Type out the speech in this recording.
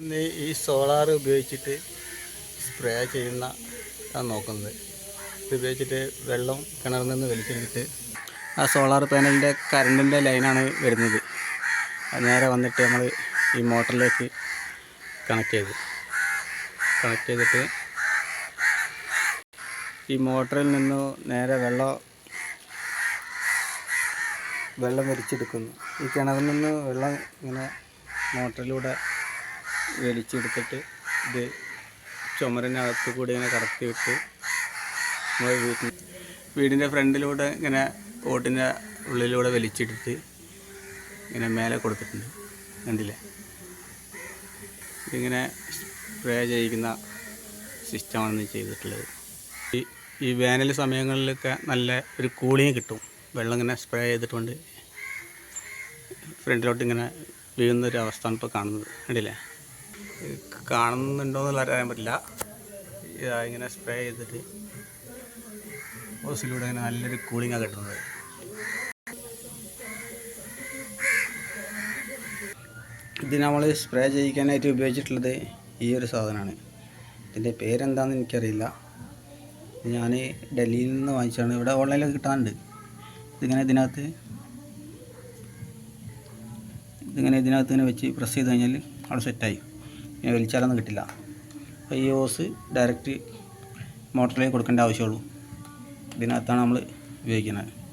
ഈ സോളാർ ഉപയോഗിച്ചിട്ട് സ്പ്രേ ചെയ്യുന്ന നോക്കുന്നത്. ഇത് ഉപയോഗിച്ചിട്ട് വെള്ളം കിണറിൽ നിന്ന് വലിച്ചെടുത്തിട്ട് ആ സോളാർ പാനലിന്റെ കറണ്ടിന്റെ ലൈനാണ് വരുന്നത്. നേരെ വന്നിട്ട് നമ്മൾ ഈ മോട്ടറിലേക്ക് കണക്ട് ചെയ്ത് കണക്ട് ചെയ്തിട്ട് ഈ മോട്ടറിൽ നിന്ന് നേരെ വെള്ളം വെള്ളം വലിച്ചെടുക്കുന്നു. ഈ കിണറിൽ നിന്ന് വെള്ളം ഇങ്ങനെ മോട്ടറിലൂടെ വലിച്ചെടുത്തിട്ട് ഇത് ചുമരിനകത്ത് കൂടി ഇങ്ങനെ കടത്തി വിട്ട് നമ്മൾ വീട്ടിൽ വീടിന്റെ ഫ്രണ്ടിലൂടെ ഇങ്ങനെ ഓട്ടിന്റെ ഉള്ളിലൂടെ വലിച്ചിട്ടിട്ട് ഇങ്ങനെ മേലെ കൊടുത്തിട്ടുണ്ട്. കണ്ടില്ലേ? ഇതിങ്ങനെ സ്പ്രേ ചെയ്യിക്കുന്ന സിസ്റ്റമാണ് ചെയ്തിട്ടുള്ളത്. ഈ ഈ വേനൽ സമയങ്ങളിലൊക്കെ നല്ല ഒരു കൂളിങ് കിട്ടും. വെള്ളം ഇങ്ങനെ സ്പ്രേ ചെയ്തിട്ടുണ്ട് ഫ്രണ്ടിലോട്ട് ഇങ്ങനെ വീഴുന്ന ഒരു അവസ്ഥയാണ് ഇപ്പോൾ കാണുന്നത്. കണ്ടില്ലേ? കാണുന്നുണ്ടോ എന്നുള്ള അറിയാൻ പറ്റില്ല. ഇങ്ങനെ സ്പ്രേ ചെയ്തിട്ട് ഹോസിലൂടെ ഇങ്ങനെ നല്ലൊരു കൂളിങ്ങാണ് കിട്ടുന്നത്. ഇത് നമ്മൾ സ്പ്രേ ചെയ്യിക്കാനായിട്ട് ഉപയോഗിച്ചിട്ടുള്ളത് ഈ ഒരു സാധനമാണ്. ഇതിന്റെ പേരെന്താണെന്ന് എനിക്കറിയില്ല. ഞാൻ ഡൽഹിയിൽ നിന്ന് വാങ്ങിച്ചാണ് ഇവിടെ ഓൺലൈനിലൊക്കെ കിട്ടാനുണ്ട്. ഇതിങ്ങനെ ഇതിനകത്ത് ഇതിങ്ങനെ ഇതിനകത്ത് ഇങ്ങനെ വെച്ച് പ്രസ് ചെയ്ത് കഴിഞ്ഞാൽ അവിടെ സെറ്റായി ഇങ്ങനെ വലിച്ചാലൊന്നും കിട്ടില്ല. അപ്പോൾ ഈ ഓസ് ഡയറക്റ്റ് മോട്ടറിലേക്ക് കൊടുക്കേണ്ട ആവശ്യമുള്ളൂ. ഇതിനകത്താണ് നമ്മൾ ഉപയോഗിക്കുന്നത്.